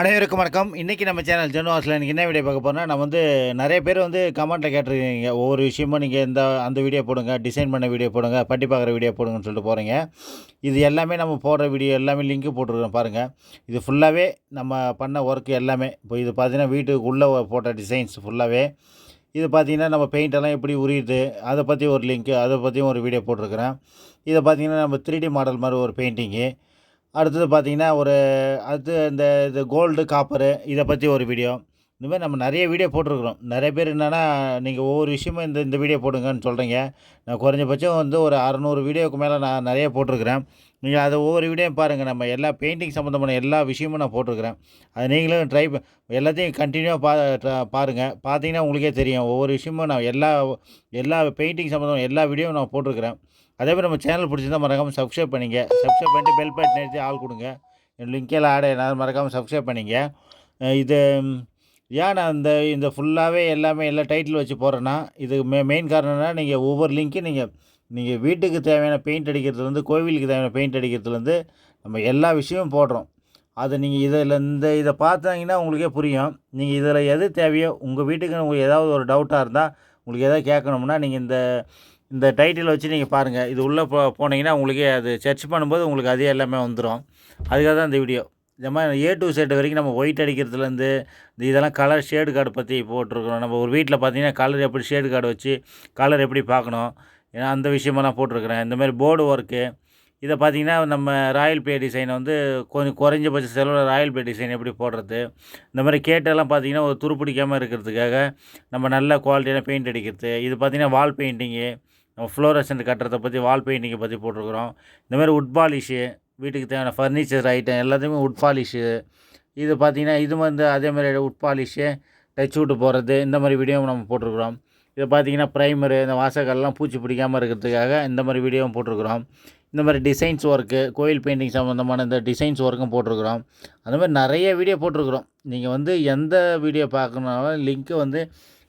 அனைவருக்கும் வணக்கம். இன்றைக்கி நம்ம சேனல் ஜென்வாஸில் ஹாஸ்டில் எனக்கு என்ன வீடியோ பார்க்க போகிறோம்னா நம்ம வந்து நிறைய பேர் வந்து கமெண்ட்டில் கேட்டிருக்கீங்க. ஒவ்வொரு விஷயமும் நீங்கள் இந்த அந்த வீடியோ போடுங்க டிசைன் பண்ண வீடியோ போடுங்க பட்டி பார்க்குற வீடியோ போடுங்கன்னு சொல்லிட்டு போகிறீங்க இது எல்லாமே நம்ம போடுற வீடியோ எல்லாமே லிங்க்கு போட்டுருக்கோம் பாருங்கள் இது ஃபுல்லாகவே நம்ம பண்ண ஒர்க்கு எல்லாமே. இப்போ இது பார்த்தீங்கன்னா வீட்டுக்குள்ளே போட்ட டிசைன்ஸ் ஃபுல்லாகவே இது பார்த்தீங்கன்னா நம்ம பெயிண்டெல்லாம் எப்படி உரியுது அதை பற்றி ஒரு லிங்க்கு அதை பற்றியும் ஒரு வீடியோ போட்டிருக்கிறேன். இதை பார்த்தீங்கன்னா நம்ம த்ரீ டி மாடல் மாதிரி ஒரு பெயிண்டிங்கு அடுத்தது பார்த்தீங்கன்னா ஒரு அடுத்து இந்த இது கோல்டு காப்பரு இதை பற்றி ஒரு வீடியோ இந்த மாதிரி நம்ம நிறைய வீடியோ போட்டிருக்கிறோம். நிறைய பேர் என்னென்னா நீங்கள் ஒவ்வொரு விஷயமும் இந்த இந்த வீடியோ போடுங்கன்னு சொல்கிறீங்க நான் குறைஞ்சபட்சம் வந்து ஒரு அறநூறு வீடியோவுக்கு மேலே நான் நிறைய போட்டிருக்கிறேன். நீங்கள் அதை ஒவ்வொரு வீடியோ பாருங்கள் நம்ம எல்லா பெயிண்டிங் சம்மந்தமான எல்லா விஷயமும் நான் போட்டிருக்கிறேன். அது நீங்களும் ட்ரை எல்லாத்தையும் கண்டினியூவாக பா பாருங்கள் பார்த்தீங்கன்னா உங்களுக்கே தெரியும். ஒவ்வொரு விஷயமும் நான் எல்லா எல்லா பெயிண்டிங் சம்மந்தமான எல்லா வீடியோவும் நான் போட்டிருக்கிறேன். அதே மாதிரி நம்ம சேனல் பிடிச்சிருந்தால் மறக்காமல் சப்ஸ்கிரைப் பண்ணிங்க. சப்ஸ்கிரைப் பண்ணிட்டு பெல் பட்டன் நிறுத்தி ஆள் கொடுங்க. என் லிங்கெல்லாம் ஆட் மறக்காமல் சப்ஸ்கிரைப் பண்ணிங்க. இது ஏன் நான் இந்த இந்த ஃபுல்லாகவே எல்லாமே எல்லா டைட்டில் வச்சு போடுறேன்னா இது மெ மெயின் காரணம்னா நீங்கள் ஒவ்வொரு லிங்க்கும் நீங்கள் நீங்கள் வீட்டுக்கு தேவையான பெயிண்ட் அடிக்கிறதுலேருந்து கோவிலுக்கு தேவையான பெயிண்ட் அடிக்கிறதுலேருந்து நம்ம எல்லா விஷயமும் போடுறோம். அது நீங்கள் இதில் இந்த இதை பார்த்தாங்கன்னா உங்களுக்கே புரியும். நீங்கள் இதில் எது தேவையோ உங்கள் வீட்டுக்கு உங்களுக்கு ஏதாவது ஒரு டவுட்டாக இருந்தால் உங்களுக்கு எதாவது கேட்கணும்னா நீங்கள் இந்த இந்த டைட்டில் வச்சு நீங்கள் பாருங்கள் இது உள்ளே போ போனீங்கன்னா உங்களுக்கே அது சர்ச் பண்ணும்போது உங்களுக்கு அதே எல்லாமே வந்துடும் அதுக்காக தான் இந்த வீடியோ இந்த மாதிரி ஏ டு செட் வரைக்கும் நம்ம ஒயிட் அடிக்கிறதுலேருந்து இந்த இதெல்லாம் கலர் ஷேடு கார்டு பற்றி போட்டிருக்கிறோம். நம்ம ஒரு வீட்டில் பார்த்தீங்கன்னா கலர் எப்படி ஷேடு கார்டு வச்சு கலர் எப்படி பார்க்கணும்? ஏன்னா அந்த விஷயமெல்லாம் போட்டிருக்கிறேன். இந்த மாதிரி போர்டு ஒர்க்கு இதை பார்த்தீங்கன்னா நம்ம ராயல் பே டிசைனை வந்து கொஞ்சம் குறைஞ்சபட்ச செலவில் ராயல் பே டிசைன் எப்படி போடுறது? இந்த மாதிரி கேட்டெல்லாம் பார்த்தீங்கன்னா ஒரு துருப்பிடிக்காமல் இருக்கிறதுக்காக நம்ம நல்ல குவாலிட்டியான பெயிண்ட் அடிக்கிறது. இது பார்த்தீங்கன்னா வால் பெயிண்டிங்கு நம்ம ஃப்ளோரசன்ட் கட்டுறதை பற்றி வால் பெயிண்டிங்கை பற்றி போட்டிருக்கிறோம். இந்த மாதிரி உட் பாலிஷு வீட்டுக்கு தேவையான ஃபர்னிச்சர் ஐட்டம் எல்லாத்தையுமே உட் பாலிஷு இது பார்த்திங்கன்னா இது வந்து அதே மாதிரி உட் பாலிஷு டச் விட்டு போகிறது இந்த மாதிரி வீடியோவும் நம்ம போட்டிருக்கிறோம். இதை பார்த்தீங்கன்னா ப்ரைமரு இந்த வாசகல்லாம் பூச்சி பிடிக்காமல் இருக்கிறதுக்காக இந்த மாதிரி வீடியோவும் போட்டிருக்கிறோம். இந்த மாதிரி டிசைன்ஸ் ஒர்க்கு கோயில் பெயிண்டிங் சம்மந்தமான இந்த டிசைன்ஸ் ஒர்க்கும் போட்டிருக்கிறோம். அந்த மாதிரி நிறைய வீடியோ போட்டிருக்கிறோம். நீங்கள் வந்து எந்த வீடியோ பார்க்கணுனாலும் லிங்க்கு வந்து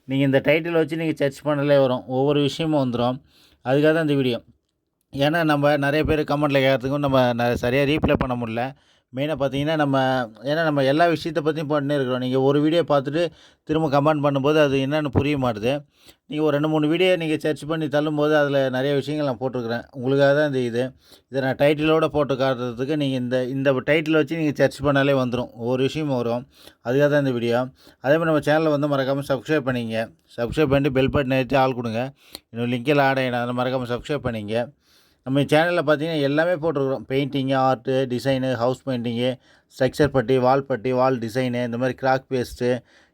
நீங்கள் இந்த டைட்டில் வச்சு நீங்கள் சர்ச் பண்ணலே வரும். ஒவ்வொரு விஷயமும் வந்துடும் அதுக்காக தான் இந்த வீடியோ ஏன்னா நம்ம நிறைய பேர் கமெண்ட்டில் கேட்கறதுக்கும் நம்ம ந சரியாக ரீப்ளை பண்ண முடியல. மெயினாக பார்த்தீங்கன்னா நம்ம ஏன்னா நம்ம எல்லா விஷயத்தை பற்றியும் பண்ணிட்டே இருக்கிறோம். நீங்கள் ஒரு வீடியோ பார்த்துட்டு திரும்ப கமெண்ட் பண்ணும்போது அது என்னென்னு புரிய மாட்டுது. நீங்கள் ஒரு ரெண்டு மூணு வீடியோ நீங்கள் சர்ச் பண்ணி தள்ளும்போது அதில் நிறைய விஷயங்கள் நான் போட்டிருக்கிறேன். உங்களுக்காக தான் இந்த இது. இதை நான் டைட்டிலோட போட்டு காட்டுறதுக்கு நீங்கள் இந்த இந்த டைட்டில் வச்சு நீங்கள் சர்ச் பண்ணாலே வந்துடும் ஒவ்வொரு விஷயமும் வரும். அதுக்காக தான் இந்த வீடியோ அதே மாதிரி நம்ம சேனலை வந்து மறக்காமல் சப்ஸ்கிரைப் பண்ணிங்க. சப்ஸ்கிரைப் பண்ணிட்டு பெல் பட்டன் ஏற்றி ஆள் கொடுங்க. இன்னும் லிங்கில் ஆட் ஆகிடும் அதை மறக்காமல் சப்ஸ்கிரைப் பண்ணிங்க. நம்ம சேனலில் பார்த்தீங்கன்னா எல்லாமே போட்டிருக்கிறோம். Painting art design house painting structure putty wall putty வால் டிசைனு இந்த மாதிரி கிராக் பேஸ்ட்டு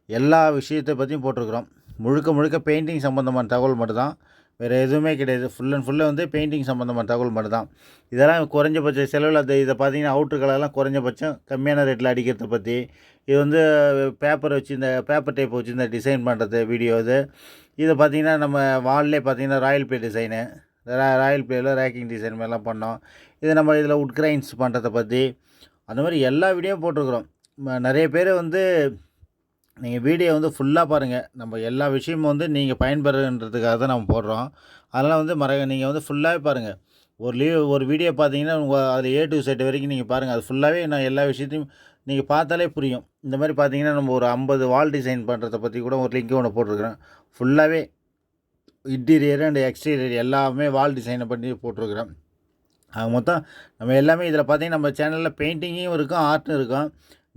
எல்லா விஷயத்தை பற்றியும் போட்டிருக்கிறோம். முழுக்க முழுக்க பெயிண்டிங் சம்மந்தமான தகவல் மட்டும்தான். வேறு எதுவுமே கிடையாது. ஃபுல் அண்ட் ஃபுல்லாக வந்து பெயிண்டிங் சம்மந்தமான தகவல் மட்டும்தான். இதெல்லாம் குறைஞ்சபட்ச செலவில் அது இதை பார்த்தீங்கன்னா அவுட்ரு கலர்லாம் குறைஞ்சபட்சம் கம்மியான ரேட்டில் அடிக்கிறத பற்றி இது வந்து பேப்பர் வச்சு இந்த பேப்பர் டைப் வச்சு இந்த டிசைன் பண்ணுறது வீடியோ இது இதை பார்த்தீங்கன்னா நம்ம வால்லே பார்த்தீங்கன்னா ராயல் பே டிசைனு ராயல் பிளேயில் ரேக்கிங் டிசைன் மாதிரிலாம் பண்ணோம். இது நம்ம இதில் உட்கிரைன்ஸ் பண்ணுறதை பற்றி அந்த மாதிரி எல்லா வீடியோவும் போட்டிருக்கிறோம். நிறைய பேர் வந்து நீங்கள் வீடியோ வந்து ஃபுல்லாக பாருங்கள் நம்ம எல்லா விஷயமும் வந்து நீங்கள் பயன்பெறுன்றதுக்காக தான் நம்ம போடுறோம். அதனால் வந்து மற நீங்கள் வந்து ஃபுல்லாகவே பாருங்கள் ஒரு லீவ் ஒரு வீடியோ பார்த்தீங்கன்னா உங்கள் அதில் ஏ டு செட் வரைக்கும் நீங்கள் பாருங்கள் அது ஃபுல்லாகவே நான் எல்லா விஷயத்தையும் நீங்கள் பார்த்தாலே புரியும். இந்த மாதிரி பார்த்தீங்கன்னா நம்ம ஒரு ஐம்பது வால் டிசைன் பண்ணுறதை பற்றி கூட ஒரு லிங்க் ஒன்று போட்டிருக்கிறேன். ஃபுல்லாகவே இன்டீரியர் அண்ட் எக்ஸ்டீரியர் எல்லாமே வால் டிசைனை பண்ணி போட்டிருக்குறோம். ஆக மொத்தம் நம்ம எல்லாமே இதில் பார்த்தீங்கன்னா நம்ம சேனலில் பெயிண்டிங்கும் இருக்கும் ஆர்ட்டும் இருக்கும்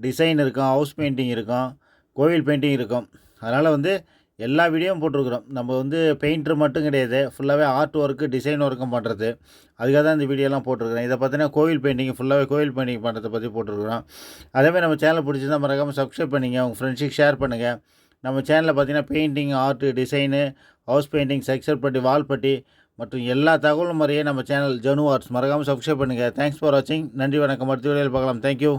டிசைன் இருக்கும் ஹவுஸ் பெயிண்டிங் இருக்கும் கோவில் பெயிண்டிங் இருக்கும். அதனால் வந்து எல்லா வீடியோவும் போட்டிருக்கிறோம். நம்ம வந்து பெயிண்டர் மட்டும் கிடையாது ஃபுல்லாகவே ஆர்ட் ஒர்க்கு டிசைன் ஒர்க்கும் பண்ணுறது அதுக்காக தான் இந்த வீடியோலாம் போட்டிருக்கிறேன். இதை பார்த்தீங்கன்னா கோவில் பெயிண்டிங் ஃபுல்லாகவே கோவில் பெயிண்டிங் பண்ணுறதை பற்றி போட்டிருக்கிறோம். அதேமாதிரி நம்ம சேனல் பிடிச்சிருந்தா மறக்காமல் சப்ஸ்கிரைப் பண்ணிங்க உங்கள் ஃப்ரெண்ட்ஸுக்கு ஷேர் பண்ணுங்கள் நம்ம சேனலில் பார்த்தீங்கன்னா painting art design house painting texture putty wall putty மற்றும் எல்லா தகவலும் முறையே நம்ம சேனல் ஜனு ஆர்ட்ஸ் மறக்காமல் சப்ஸ்கிரைப் பண்ணுங்கள் தேங்க்ஸ் ஃபார் வாட்சிங் நன்றி வணக்கம். அடுத்த வீடியோவில் பார்க்கலாம். தேங்க்யூ